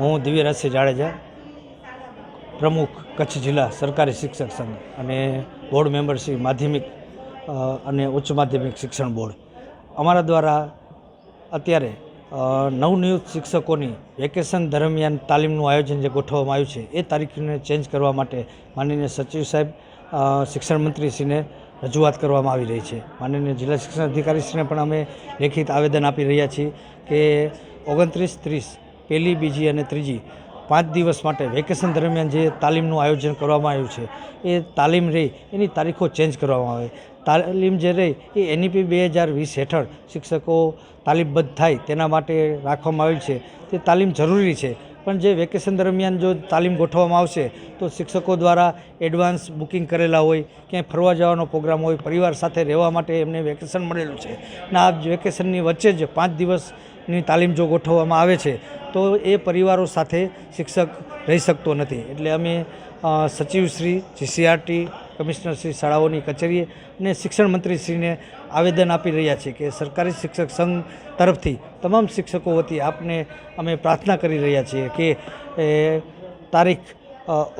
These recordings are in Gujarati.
હું દિવ્યરાજસિંહ જાડેજા, પ્રમુખ કચ્છ જિલ્લા સરકારી શિક્ષક સંઘ અને બોર્ડ મેમ્બર માધ્યમિક અને ઉચ્ચ માધ્યમિક શિક્ષણ બોર્ડ અમારા દ્વારા અત્યારે નવનિયુક્ત શિક્ષકોની વેકેશન દરમિયાન તાલીમનું આયોજન જે ગોઠવવામાં આવ્યું છે, એ તારીખને ચેન્જ કરવા માટે માનનીય સચિવ સાહેબ શિક્ષણ મંત્રીશ્રીને રજૂઆત કરવામાં આવી રહી છે. માનનીય જિલ્લા શિક્ષણ અધિકારીશ્રીને પણ અમે લેખિત આવેદન આપી રહ્યા છીએ કે ઓગણત્રીસ ત્રીસ પહેલી, બીજી અને ત્રીજી પાંચ દિવસ માટે વેકેશન દરમિયાન જે તાલીમનું આયોજન કરવામાં આવ્યું છે, એ તાલીમ રહી એની તારીખો ચેન્જ કરવામાં આવે. તાલીમ જે રહી એ એનઈપી બે હજાર વીસ હેઠળ શિક્ષકો તાલીમબદ્ધ થાય તેના માટે રાખવામાં આવેલ છે. તે તાલીમ જરૂરી છે, પણ જે વેકેશન દરમિયાન જો તાલીમ ગોઠવવામાં આવશે, તો શિક્ષકો દ્વારા એડવાન્સ બુકિંગ કરેલા હોય, ક્યાંય ફરવા જવાનો પ્રોગ્રામ હોય, પરિવાર સાથે રહેવા માટે એમને વેકેશન મળેલું છે. અને આ વેકેશનની વચ્ચે જ પાંચ દિવસની તાલીમ જો ગોઠવવામાં આવે છે તો એ પરિવારો સાથે શિક્ષક રહી શકતો નથી. એટલે અમે સચિવશ્રી જીસીઆરટી કમિશનરશ્રી શાળાઓની કચેરીએ અને શિક્ષણ મંત્રીશ્રીને આવેદન આપી રહ્યા છીએ કે સરકારી શિક્ષક સંઘ તરફથી તમામ શિક્ષકો વતી આપને અમે પ્રાર્થના કરી રહ્યા છીએ કે તારીખ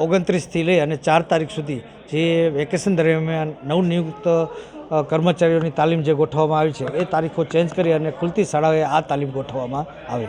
ઓગણત્રીસથી લઈ અને ચાર તારીખ સુધી જે વેકેશન દરમિયાન નવનિયુક્ત કર્મચારીઓની તાલીમ જે ગોઠવવામાં આવી છે, એ તારીખો ચેન્જ કરી અને ખુલતી શાળાઓએ આ તાલીમ ગોઠવવામાં આવે.